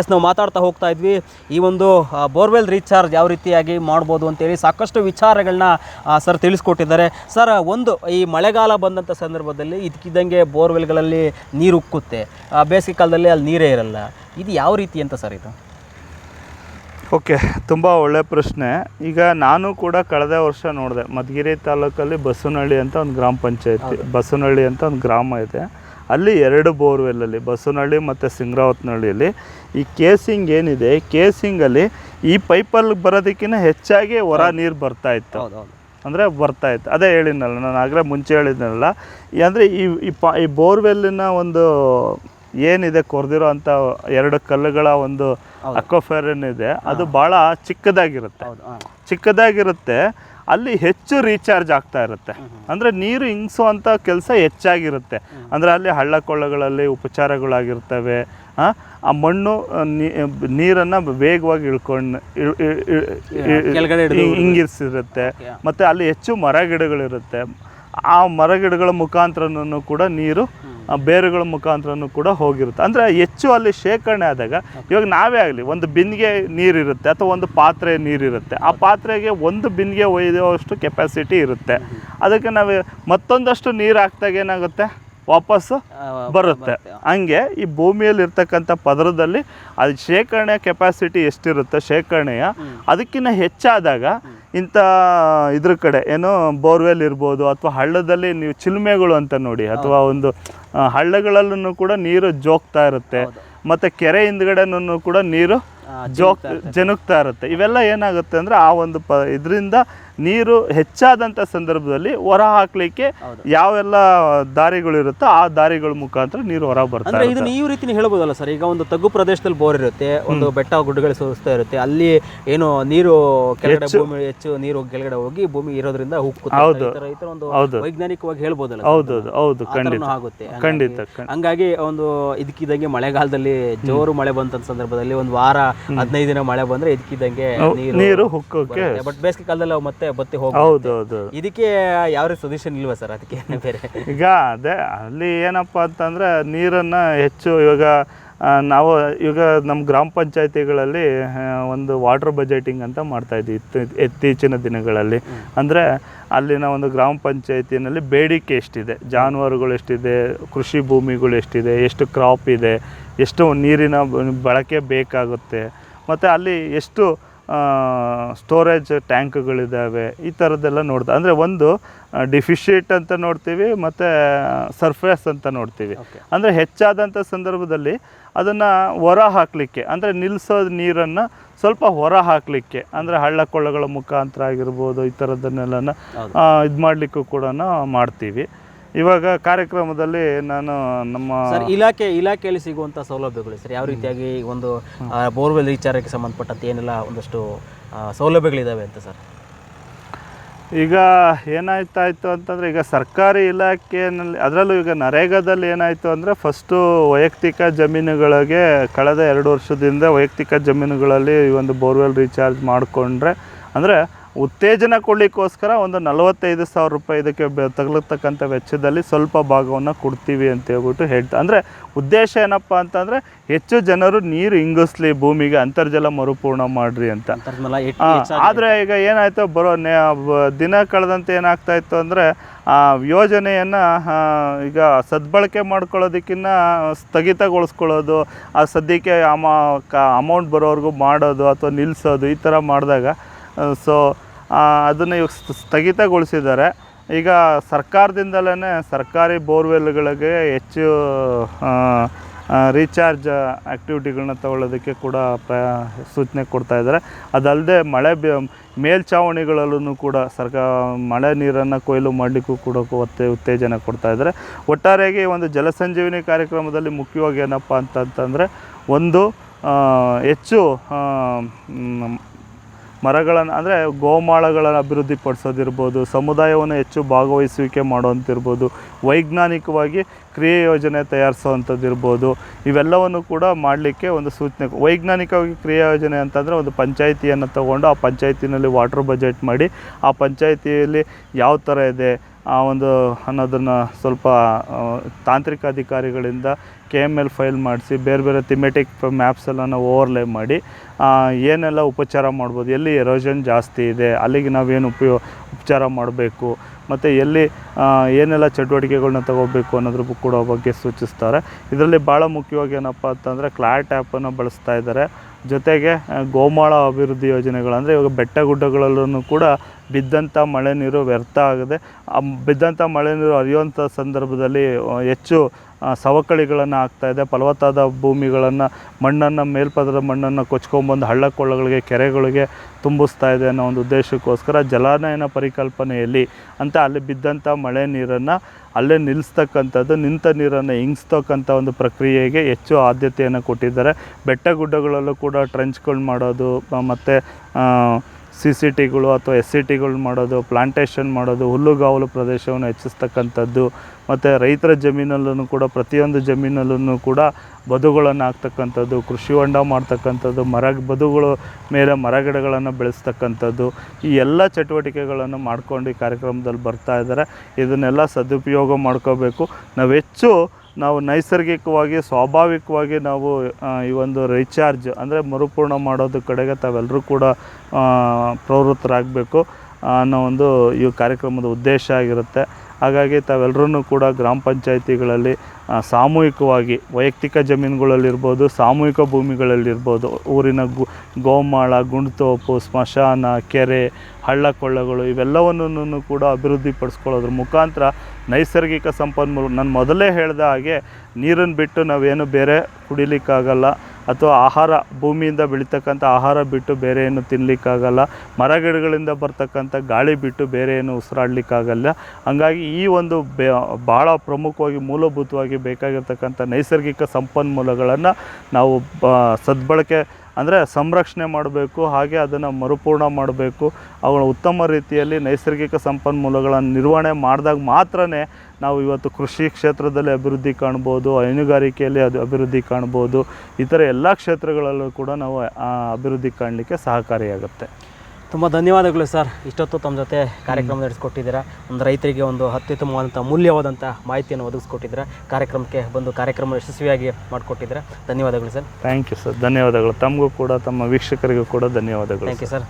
S ನಾವು ಮಾತಾಡ್ತಾ ಹೋಗ್ತಾ ಇದ್ವಿ. ಈ ಒಂದು ಬೋರ್ವೆಲ್ ರೀಚಾರ್ಜ್ ಯಾವ ರೀತಿಯಾಗಿ ಮಾಡ್ಬೋದು ಅಂತೇಳಿ ಸಾಕಷ್ಟು ವಿಚಾರಗಳನ್ನ ಸರ್ ತಿಳಿಸ್ಕೊಟ್ಟಿದ್ದಾರೆ. ಸರ್ ಒಂದು ಈ ಮಳೆಗಾಲ ಬಂದಂಥ ಸಂದರ್ಭದಲ್ಲಿ ಇದಕ್ಕಿದ್ದಂಗೆ ಬೋರ್ವೆಲ್ಗಳಲ್ಲಿ ನೀರು ಉಕ್ಕುತ್ತೆ. ಬೇಸಿಗೆ ಕಾಲದಲ್ಲಿ ಅಲ್ಲಿ ನೀರೇ ಇರಲ್ಲ. ಇದು ಯಾವ ರೀತಿ ಅಂತ ಸರ್ ಇದು? ಓಕೆ ತುಂಬ ಒಳ್ಳೆ ಪ್ರಶ್ನೆ. ಈಗ ನಾನು ಕೂಡ ಕಳೆದ ವರ್ಷ ನೋಡಿದೆ ಮಧುಗಿರಿ ತಾಲೂಕಲ್ಲಿ ಬಸವನಹಳ್ಳಿ ಅಂತ ಒಂದು ಗ್ರಾಮ ಪಂಚಾಯತಿ ಬಸವನಹಳ್ಳಿ ಅಂತ ಒಂದು ಗ್ರಾಮ ಇದೆ. ಅಲ್ಲಿ ಎರಡು ಬೋರ್ವೆಲ್ಲಲ್ಲಿ ಬಸವನಹಳ್ಳಿ ಮತ್ತು ಸಿಂಗ್ರಾವತ್ನಹಳ್ಳಿಯಲ್ಲಿ ಈ ಕೇಸಿಂಗ್ ಏನಿದೆ ಕೇಸಿಂಗಲ್ಲಿ ಈ ಪೈಪಲ್ಲಿ ಬರೋದಕ್ಕಿಂತ ಹೆಚ್ಚಾಗಿ ಹೊರ ನೀರು ಬರ್ತಾ ಇತ್ತು. ಅಂದರೆ ಬರ್ತಾ ಇತ್ತು. ಅದೇ ಹೇಳಿದ್ನಲ್ಲ ನಾನು ಆಗಲೇ ಮುಂಚೆ ಹೇಳಿದ್ನಲ್ಲ. ಅಂದರೆ ಈ ಈ ಪ ಈ ಬೋರ್ವೆಲ್ಲಿನ ಒಂದು ಏನಿದೆ ಕೊರೆದಿರೋ ಅಂಥ ಎರಡು ಕಲ್ಲುಗಳ ಒಂದು ಅಕ್ವಫೇರ್ ಇದೆ ಅದು ಭಾಳ ಚಿಕ್ಕದಾಗಿರುತ್ತೆ. ಚಿಕ್ಕದಾಗಿರುತ್ತೆ. ಅಲ್ಲಿ ಹೆಚ್ಚು ರೀಚಾರ್ಜ್ ಆಗ್ತಾ ಇರುತ್ತೆ. ಅಂದರೆ ನೀರು ಹಿಂಗ್ಸೋವಂಥ ಕೆಲಸ ಹೆಚ್ಚಾಗಿರುತ್ತೆ. ಅಂದರೆ ಅಲ್ಲಿ ಹಳ್ಳ ಕೊಳ್ಳಗಳಲ್ಲಿ ಉಪಚಾರಗಳಾಗಿರ್ತವೆ. ಆ, ಆ ಮಣ್ಣು ನೀರನ್ನು ವೇಗವಾಗಿ ಇಳ್ಕೊಂಡು ಹಿಂಗಿರ್ಸಿರುತ್ತೆ ಮತ್ತು ಅಲ್ಲಿ ಹೆಚ್ಚು ಮರ ಗಿಡಗಳಿರುತ್ತೆ ಆ ಮರಗಿಡಗಳ ಮುಖಾಂತರನೂ ಕೂಡ ನೀರು ಬೇರುಗಳ ಮುಖಾಂತರನೂ ಕೂಡ ಹೋಗಿರುತ್ತೆ. ಅಂದರೆ ಹೆಚ್ಚು ಅಲ್ಲಿ ಶೇಖರಣೆ ಆದಾಗ ಇವಾಗ ನಾವೇ ಆಗಲಿ ಒಂದು ಬಿನ್ಗೆ ನೀರಿರುತ್ತೆ ಅಥವಾ ಒಂದು ಪಾತ್ರೆ ನೀರಿರುತ್ತೆ. ಆ ಪಾತ್ರೆಗೆ ಒಂದು ಬಿನ್ಗೆ ಒಯ್ಯುವಷ್ಟು ಕೆಪಾಸಿಟಿ ಇರುತ್ತೆ. ಅದಕ್ಕೆ ನಾವು ಮತ್ತೊಂದಷ್ಟು ನೀರು ಹಾಕ್ದಾಗ ಏನಾಗುತ್ತೆ? ವಾಪಸ್ಸು ಬರುತ್ತೆ. ಹಂಗೆ ಈ ಭೂಮಿಯಲ್ಲಿ ಇರ್ತಕ್ಕಂಥ ಪದರದಲ್ಲಿ ಅದು ಶೇಖರಣೆ ಕೆಪಾಸಿಟಿ ಎಷ್ಟಿರುತ್ತೆ ಶೇಖರಣೆಯ ಅದಕ್ಕಿಂತ ಹೆಚ್ಚಾದಾಗ ಇಂಥ ಇದ್ರ ಕಡೆ ಏನು ಬೋರ್ವೆಲ್ ಇರ್ಬೋದು ಅಥವಾ ಹಳ್ಳದಲ್ಲಿ ನೀವು ಚಿಲುಮೆಗಳು ಅಂತ ನೋಡಿ ಅಥವಾ ಒಂದು ಹಳ್ಳಗಳಲ್ಲೂ ಕೂಡ ನೀರು ಜೋಗ್ತಾ ಇರುತ್ತೆ. ಮತ್ತು ಕೆರೆ ಹಿಂದ್ಗಡೆನೂ ಕೂಡ ನೀರು ಜೋಗ್ ಜನುಗ್ತಾ ಇರುತ್ತೆ. ಇವೆಲ್ಲ ಏನಾಗುತ್ತೆ ಅಂದರೆ ಆ ಒಂದು ಪ ಇದರಿಂದ ನೀರು ಹೆಚ್ಚಾದಂಥ ಸಂದರ್ಭದಲ್ಲಿ ಹೊರ ಹಾಕ್ಲಿಕ್ಕೆ ಯಾವೆಲ್ಲ ದಾರಿಗಳಿರುತ್ತೋ ಆ ದಾರಿಗಳ ಮುಖಾಂತರ ನೀರು ಹೊರ ಬರ್ತದೆ ಅಂದ್ರೆ ಇದನ್ನ ಈ ರೀತಿ ಹೇಳ್ಬೋದಲ್ಲ ಸರ್? ಈಗ ಒಂದು ತಗ್ಗು ಪ್ರದೇಶದಲ್ಲಿ ಬೋರ್ ಇರುತ್ತೆ ಒಂದು ಬೆಟ್ಟ ಗುಡ್ಡಗಳು ಸುರಿಸ್ತಾ ಇರುತ್ತೆ ಅಲ್ಲಿ ಏನು ನೀರು ಕೆಳಗಡೆ ಭೂಮಿ ಹೆಚ್ಚು ನೀರು ಕೆಳಗಡೆ ಹೋಗಿ ಭೂಮಿ ಇರೋದ್ರಿಂದ ಹೌದು. ಒಂದು ವೈಜ್ಞಾನಿಕವಾಗಿ ಹೇಳ್ಬೋದಲ್ಲ ಹೌದು ಹೌದು ಖಂಡಿತ. ಆಗುತ್ತೆ. ಹಂಗಾಗಿ- ಖಂಡಿತ. ಹಂಗಾಗಿ ಒಂದು ಇದಕ್ಕಿದಂಗೆ ಮಳೆಗಾಲದಲ್ಲಿ ಜೋರು ಮಳೆ ಬಂತ ಸಂದರ್ಭದಲ್ಲಿ ಒಂದು ವಾರ ಹದಿನೈದು ದಿನ ಮಳೆ ಬಂದ್ರೆ ಇದಕ್ಕಿದಂಗೆ ನೀರು ಹುಕ್ಕೋಕೆ ಬಟ್ ಬೇಸಿಗೆ ಕಾಲದಲ್ಲಿ ಅವು ಮತ್ತೆ ಬತ್ತಿ ಹೋಗಿ ಹೌದು ಹೌದು ಇದಕ್ಕೆ ಯಾವ ಸೊಲ್ಯೂಷನ್ ಇಲ್ವಾ ಸರ್ ಅದಕ್ಕೆ ಬೇರೆ? ಈಗ ಅದೇ ಅಲ್ಲಿ ಏನಪ್ಪ ಅಂತಂದರೆ ನೀರನ್ನು ಹೆಚ್ಚು ಇವಾಗ ಆ, ನಾವು ಈಗ ನಮ್ಮ ಗ್ರಾಮ ಪಂಚಾಯತಿಗಳಲ್ಲಿ ಒಂದು ವಾಟರ್ ಬಜೆಟಿಂಗ್ ಅಂತ ಮಾಡ್ತಾ ಇದ್ವಿ ಇತ್ತು- ಇತ್ತೀಚಿನ ದಿನಗಳಲ್ಲಿ. ಅಂದರೆ ಅಲ್ಲಿನ ಒಂದು ಗ್ರಾಮ ಪಂಚಾಯತಿನಲ್ಲಿ ಬೇಡಿಕೆ ಎಷ್ಟಿದೆ? ಜಾನುವಾರುಗಳು ಎಷ್ಟಿದೆ? ಕೃಷಿ ಭೂಮಿಗಳು ಎಷ್ಟಿದೆ? ಎಷ್ಟು ಕ್ರಾಪ್ ಇದೆ? ಎಷ್ಟು ನೀರಿನ ಬ- ಬಳಕೆ ಬೇಕಾಗುತ್ತೆ? ಮತ್ತು ಅಲ್ಲಿ ಎಷ್ಟು ಸ್ಟೋರೇಜ್ ಟ್ಯಾಂಕ್ಗಳಿದ್ದಾವೆ ಈ ಥರದ್ದೆಲ್ಲ ನೋಡ್ತಾ ಅಂದರೆ ಒಂದು ಡಿಫಿಷಿಯೇಟ್ ಅಂತ ನೋಡ್ತೀವಿ ಮತ್ತು ಸರ್ಫೇಸ್ ಅಂತ ನೋಡ್ತೀವಿ. ಅಂದರೆ ಹೆಚ್ಚಾದಂಥ ಸಂದರ್ಭದಲ್ಲಿ ಅದನ್ನು ಹೊರ ಹಾಕಲಿಕ್ಕೆ ಅಂದರೆ ನಿಲ್ಲಿಸೋದು ನೀರನ್ನು ಸ್ವಲ್ಪ ಹೊರ ಹಾಕಲಿಕ್ಕೆ ಅಂದರೆ ಹಳ್ಳ ಕೊಳ್ಳಗಳ ಮುಖಾಂತರ ಆಗಿರ್ಬೋದು ಈ ಥರದ್ದನ್ನೆಲ್ಲ ಇದು ಮಾಡಲಿಕ್ಕೂ ಕೂಡ ಮಾಡ್ತೀವಿ. ಇವಾಗ ಕಾರ್ಯಕ್ರಮದಲ್ಲಿ ನಾನು ನಮ್ಮ ಸರ್ ಇಲಾಖೆ ಇಲಾಖೆಯಲ್ಲಿ ಸಿಗುವಂಥ ಸೌಲಭ್ಯಗಳು ಸರ್ ಯಾವ ರೀತಿಯಾಗಿ ಒಂದು ಬೋರ್ವೆಲ್ ವಿಚಾರಕ್ಕೆ ಸಂಬಂಧಪಟ್ಟಂತೆ ಏನೆಲ್ಲ ಒಂದಷ್ಟು ಸೌಲಭ್ಯಗಳಿದ್ದಾವೆ ಸೌಲಭ್ಯಗಳಿದಾವೆ ಅಂತ ಸರ್? ಈಗ ಏನಾಯ್ತಾಯಿತು ಅಂತಂದರೆ ಈಗ ಸರ್ಕಾರಿ ಇಲಾಖೆಯಲ್ಲಿ ಅದರಲ್ಲೂ ಈಗ ನರೇಗಾದಲ್ಲಿ ಏನಾಯಿತು ಅಂದರೆ ಫಸ್ಟು ವೈಯಕ್ತಿಕ ಜಮೀನುಗಳಿಗೆ ಕಳೆದ ಎರಡು ವರ್ಷದಿಂದ ವೈಯಕ್ತಿಕ ಜಮೀನುಗಳಲ್ಲಿ ಈ ಒಂದು ಬೋರ್ವೆಲ್ ರೀಚಾರ್ಜ್ ಮಾಡಿಕೊಂಡ್ರೆ ಅಂದರೆ ಉತ್ತೇಜನ ಕೊಡಲಿಕ್ಕೋಸ್ಕರ ಒಂದು ನಲವತ್ತೈದು ಸಾವಿರ ರೂಪಾಯಿ ಇದಕ್ಕೆ ಬೆ- ತಗಲತಕ್ಕಂಥ ವೆಚ್ಚದಲ್ಲಿ ಸ್ವಲ್ಪ ಭಾಗವನ್ನು ಕೊಡ್ತೀವಿ ಅಂತ ಹೇಳ್ಬಿಟ್ಟು ಹೇಳ್ತಾ ಅಂದರೆ ಉದ್ದೇಶ ಏನಪ್ಪ ಅಂತಂದರೆ ಹೆಚ್ಚು ಜನರು ನೀರು ಇಂಗಿಸ್ಲಿ ಭೂಮಿಗೆ ಅಂತರ್ಜಲ ಮರುಪೂರ್ಣ ಮಾಡ್ರಿ ಅಂತ. ಆದ್ರೆ ಈಗ ಏನಾಯಿತು ಬರೋ ನೆ- ದಿನ ಕಳೆದಂತೆ ಏನಾಗ್ತಾ ಇತ್ತು ಅಂದರೆ ಆ ಯೋಜನೆಯನ್ನು ಈಗ ಸದ್ಬಳಕೆ ಮಾಡ್ಕೊಳ್ಳೋದಕ್ಕಿಂತ ಸ್ಥಗಿತಗೊಳಿಸ್ಕೊಳ್ಳೋದು ಆ ಸದ್ಯಕ್ಕೆ ಅಮ ಕ ಅಮೌಂಟ್ ಬರೋವರೆಗೂ ಮಾಡೋದು ಅಥವಾ ನಿಲ್ಲಿಸೋದು ಈ ಥರ ಮಾಡಿದಾಗ ಸೊ ಅದನ್ನು ಇವಾಗ ಸ್ಥಗಿತಗೊಳಿಸಿದ್ದಾರೆ. ಈಗ ಸರ್ಕಾರದಿಂದಲೇ ಸರ್ಕಾರಿ ಬೋರ್ವೆಲ್ಗಳಿಗೆ ಹೆಚ್ಚು ರೀಚಾರ್ಜ್ ಆ್ಯಕ್ಟಿವಿಟಿಗಳನ್ನ ತಗೊಳ್ಳೋದಕ್ಕೆ ಕೂಡ ಪ್ರ ಸೂಚನೆ ಕೊಡ್ತಾ ಇದ್ದಾರೆ. ಅದಲ್ಲದೆ ಮಳೆ ಬೆ ಮೇಲ್ಛಾವಣಿಗಳಲ್ಲೂ ಕೂಡ ಸರ್ಕಾರ ಮಳೆ ನೀರನ್ನು ಕೊಯ್ಲು ಮಾಡಲಿಕ್ಕೂ ಕೂಡ ಒತ್ತೆ, ಉತ್ತೇಜನ ಕೊಡ್ತಾ ಇದ್ದಾರೆ. ಒಟ್ಟಾರೆಯಾಗಿ ಒಂದು ಜಲಸಂಜೀವಿನಿ ಕಾರ್ಯಕ್ರಮದಲ್ಲಿ ಮುಖ್ಯವಾಗಿ ಏನಪ್ಪ ಅಂತಂತಂದರೆ, ಒಂದು ಹೆಚ್ಚು ಮರಗಳನ್ನು, ಅಂದರೆ ಗೋಮಾಳಗಳನ್ನು ಅಭಿವೃದ್ಧಿ ಪಡಿಸೋದಿರ್ಬೋದು, ಸಮುದಾಯವನ್ನು ಹೆಚ್ಚು ಭಾಗವಹಿಸುವಿಕೆ ಮಾಡುವಂಥಿರ್ಬೋದು ವೈಜ್ಞಾನಿಕವಾಗಿ ಕ್ರಿಯೆ ಯೋಜನೆ ತಯಾರಿಸುವಂಥದ್ದಿರ್ಬೋದು ಇವೆಲ್ಲವನ್ನು ಕೂಡ ಮಾಡಲಿಕ್ಕೆ ಒಂದು ಸೂಚನೆ. ವೈಜ್ಞಾನಿಕವಾಗಿ ಕ್ರಿಯಾ ಯೋಜನೆ ಅಂತಂದರೆ ಒಂದು ಪಂಚಾಯಿತಿಯನ್ನು ತಗೊಂಡು ಆ ಪಂಚಾಯಿತಿನಲ್ಲಿ ವಾಟರ್ ಬಜೆಟ್ ಮಾಡಿ ಆ ಪಂಚಾಯಿತಿಯಲ್ಲಿ ಯಾವ ಥರ ಇದೆ ಆ ಒಂದು ಅನ್ನೋದನ್ನು ಸ್ವಲ್ಪ ತಾಂತ್ರಿಕ ಅಧಿಕಾರಿಗಳಿಂದ ಕೆ ಎಂ ಎಲ್ ಫೈಲ್ ಮಾಡಿಸಿ, ಬೇರೆ ಬೇರೆ ಥಿಮೆಟಿಕ್ ಮ್ಯಾಪ್ಸ್ ಎಲ್ಲ ಓವರ್ಲೇ ಮಾಡಿ ಏನೆಲ್ಲ ಉಪಚಾರ ಮಾಡ್ಬೋದು, ಎಲ್ಲಿ ಎರೋಷನ್ ಜಾಸ್ತಿ ಇದೆ, ಅಲ್ಲಿಗೆ ನಾವೇನು ಉಪಯೋ, ಉಪಚಾರ ಮಾಡಬೇಕು, ಮತ್ತು ಎಲ್ಲಿ ಏನೆಲ್ಲ ಚಟುವಟಿಕೆಗಳನ್ನ ತಗೋಬೇಕು ಅನ್ನೋದ್ರ ಕೂಡ ಬಗ್ಗೆ ಸೂಚಿಸ್ತಾರೆ. ಇದರಲ್ಲಿ ಭಾಳ ಮುಖ್ಯವಾಗಿ ಏನಪ್ಪ ಅಂತಂದರೆ ಕ್ಲಾಟ್ ಆ್ಯಪನ್ನು ಬಳಸ್ತಾ ಇದ್ದಾರೆ. ಜೊತೆಗೆ ಗೋಮಾಳ ಅಭಿವೃದ್ಧಿ ಯೋಜನೆಗಳಂದರೆ ಇವಾಗ ಬೆಟ್ಟ ಗುಡ್ಡಗಳಲ್ಲೂ ಕೂಡ ಬಿದ್ದಂಥ ಮಳೆ ನೀರು ವ್ಯರ್ಥ ಆಗದೆ. ಬಿದ್ದಂಥ ಮಳೆ ನೀರು ಹರಿಯುವಂಥ ಸಂದರ್ಭದಲ್ಲಿ ಹೆಚ್ಚು ಸವಕಳಿಗಳನ್ನು ಆಗ್ತಾ ಇದೆ. ಫಲವತ್ತಾದ ಭೂಮಿಗಳನ್ನು, ಮಣ್ಣನ್ನು ಮೇಲ್ಪದರ ಮಣ್ಣನ್ನು ಕೊಚ್ಕೊಂಬಂದು ಹಳ್ಳ ಕೊಳ್ಳಗಳಿಗೆ ಕೆರೆಗಳಿಗೆ ತುಂಬಿಸ್ತಾ ಇದೆ ಅನ್ನೋ ಒಂದು ಉದ್ದೇಶಕ್ಕೋಸ್ಕರ ಜಲಾನಯನ ಪರಿಕಲ್ಪನೆಯಲ್ಲಿ ಅಂತ ಅಲ್ಲಿ ಬಿದ್ದಂಥ ಮಳೆ ನೀರನ್ನು ಅಲ್ಲೇ ನಿಲ್ಲಿಸ್ತಕ್ಕಂಥದ್ದು ನಿಂತ ನೀರನ್ನು ಇಂಗ್ಸ್ತಕ್ಕಂಥ ಒಂದು ಪ್ರಕ್ರಿಯೆಗೆ ಹೆಚ್ಚು ಆದ್ಯತೆಯನ್ನು ಕೊಟ್ಟಿದ್ದಾರೆ. ಬೆಟ್ಟ ಗುಡ್ಡಗಳಲ್ಲೂ ಕೂಡ ಟ್ರೆಂಚ್ಗಳು ಮಾಡೋದು ಮತ್ತು ಸಿ ಸಿ ಟಿಗಳು ಅಥವಾ ಎಸ್ ಸಿ ಟಿಗಳು ಮಾಡೋದು ಪ್ಲಾಂಟೇಷನ್ ಮಾಡೋದು, ಹುಲ್ಲುಗಾವಲು ಪ್ರದೇಶವನ್ನು ಹೆಚ್ಚಿಸ್ತಕ್ಕಂಥದ್ದು, ಮತ್ತು ರೈತರ ಜಮೀನಲ್ಲೂ ಕೂಡ, ಪ್ರತಿಯೊಂದು ಜಮೀನಲ್ಲೂ ಕೂಡ ಬದುಗಳನ್ನು ಹಾಕ್ತಕ್ಕಂಥದ್ದು, ಕೃಷಿ ಹೊಂಡ ಮಾಡ್ತಕ್ಕಂಥದ್ದು, ಮರ, ಬದುಗಳು ಮೇಲೆ ಮರಗಿಡಗಳನ್ನು ಬೆಳೆಸ್ತಕ್ಕಂಥದ್ದು, ಈ ಎಲ್ಲ ಚಟುವಟಿಕೆಗಳನ್ನು ಮಾಡ್ಕೊಂಡು ಈ ಕಾರ್ಯಕ್ರಮದಲ್ಲಿ ಬರ್ತಾ ಇದ್ದಾರೆ. ಇದನ್ನೆಲ್ಲ ಸದುಪಯೋಗ ಮಾಡ್ಕೋಬೇಕು. ನಾವು ಹೆಚ್ಚು ನಾವು ನೈಸರ್ಗಿಕವಾಗಿ, ಸ್ವಾಭಾವಿಕವಾಗಿ ನಾವು ಈ ಒಂದು ರೀಚಾರ್ಜ್ ಅಂದರೆ ಮರುಪೂರ್ಣ ಮಾಡೋದ್ರ ಕಡೆಗೆ ತಾವೆಲ್ಲರೂ ಕೂಡ ಪ್ರವೃತ್ತರಾಗಬೇಕು ಅನ್ನೋ ಒಂದು ಈ ಕಾರ್ಯಕ್ರಮದ ಉದ್ದೇಶ ಆಗಿರುತ್ತೆ. ಹಾಗಾಗಿ ತಾವೆಲ್ಲರೂ ಕೂಡ ಗ್ರಾಮ ಪಂಚಾಯಿತಿಗಳಲ್ಲಿ ಸಾಮೂಹಿಕವಾಗಿ ವೈಯಕ್ತಿಕ ಜಮೀನುಗಳಲ್ಲಿರ್ಬೋದು, ಸಾಮೂಹಿಕ ಭೂಮಿಗಳಲ್ಲಿರ್ಬೋದು, ಊರಿನ ಗು, ಗೋಮಾಳ, ಗುಂಡ್ತೋಪು, ಸ್ಮಶಾನ, ಕೆರೆ ಹಳ್ಳ ಕೊಳ್ಳಗಳು ಇವೆಲ್ಲವನ್ನೂ ಕೂಡ ಅಭಿವೃದ್ಧಿಪಡಿಸ್ಕೊಳ್ಳೋದ್ರ ಮುಖಾಂತರ ನೈಸರ್ಗಿಕ ಸಂಪನ್ಮೂಲ ನಾನು ಮೊದಲೇ ಹೇಳಿದ ಹಾಗೆ ನೀರನ್ನು ಬಿಟ್ಟು ನಾವೇನು ಬೇರೆ ಕುಡಿಲಿಕ್ಕಾಗಲ್ಲ ಅಥವಾ ಆಹಾರ ಭೂಮಿಯಿಂದ ಬೆಳೀತಕ್ಕಂಥ ಆಹಾರ ಬಿಟ್ಟು ಬೇರೆ ಏನು ತಿನ್ನಲಿಕ್ಕಾಗಲ್ಲ ಮರಗಿಡಗಳಿಂದ ಬರ್ತಕ್ಕಂಥ ಗಾಳಿ ಬಿಟ್ಟು ಬೇರೆ ಏನು ಉಸಿರಾಡಲಿಕ್ಕಾಗಲ್ಲ. ಹಂಗಾಗಿ ಈ ಒಂದು ಬೆ ಭಾಳ ಪ್ರಮುಖವಾಗಿ ಮೂಲಭೂತವಾಗಿ ಬೇಕಾಗಿರ್ತಕ್ಕಂಥ ನೈಸರ್ಗಿಕ ಸಂಪನ್ಮೂಲಗಳನ್ನು ನಾವು ಬ ಸದ್ಬಳಕೆ ಅಂದರೆ ಸಂರಕ್ಷಣೆ ಮಾಡಬೇಕು, ಹಾಗೆ ಅದನ್ನು ಮರುಪೂರ್ಣ ಮಾಡಬೇಕು. ಅವುಗಳ ಉತ್ತಮ ರೀತಿಯಲ್ಲಿ ನೈಸರ್ಗಿಕ ಸಂಪನ್ಮೂಲಗಳನ್ನು ನಿರ್ವಹಣೆ ಮಾಡಿದಾಗ ಮಾತ್ರ ನಾವು ಇವತ್ತು ಕೃಷಿ ಕ್ಷೇತ್ರದಲ್ಲಿ ಅಭಿವೃದ್ಧಿ ಕಾಣ್ಬೋದು, ಹೈನುಗಾರಿಕೆಯಲ್ಲಿ ಅದು ಅಭಿವೃದ್ಧಿ ಕಾಣ್ಬೋದು. ಇತರ ಎಲ್ಲ ಕ್ಷೇತ್ರಗಳಲ್ಲೂ ಕೂಡ ನಾವು ಅಭಿವೃದ್ಧಿ ಕಾಣಲಿಕ್ಕೆ ಸಹಕಾರಿಯಾಗುತ್ತೆ. ತುಂಬ ಧನ್ಯವಾದಗಳು ಸರ್. ಇಷ್ಟೊತ್ತು ತಮ್ಮ ಜೊತೆ ಕಾರ್ಯಕ್ರಮ ನಡೆಸ್ಕೊಟ್ಟಿದ್ದೀರಾ. ಒಂದು ರೈತರಿಗೆ ಒಂದು ಅತ್ಯುತ್ತಮವಾದಂಥ ಮೂಲ್ಯವಾದಂಥ ಮಾಹಿತಿಯನ್ನು ಒದಗಿಸ್ಕೊಟ್ಟಿದ್ದೀರಾ. ಕಾರ್ಯಕ್ರಮಕ್ಕೆ ಬಂದು ಕಾರ್ಯಕ್ರಮ ಯಶಸ್ವಿಯಾಗಿ ಮಾಡಿಕೊಟ್ಟಿದ್ದೀರಾ. ಧನ್ಯವಾದಗಳು ಸರ್. ಥ್ಯಾಂಕ್ ಯು ಸರ್ ಧನ್ಯವಾದಗಳು. ತಮಗೂ ಕೂಡ ತಮ್ಮ ವೀಕ್ಷಕರಿಗೂ ಕೂಡ ಧನ್ಯವಾದಗಳು ಥ್ಯಾಂಕ್ ಯು ಸರ್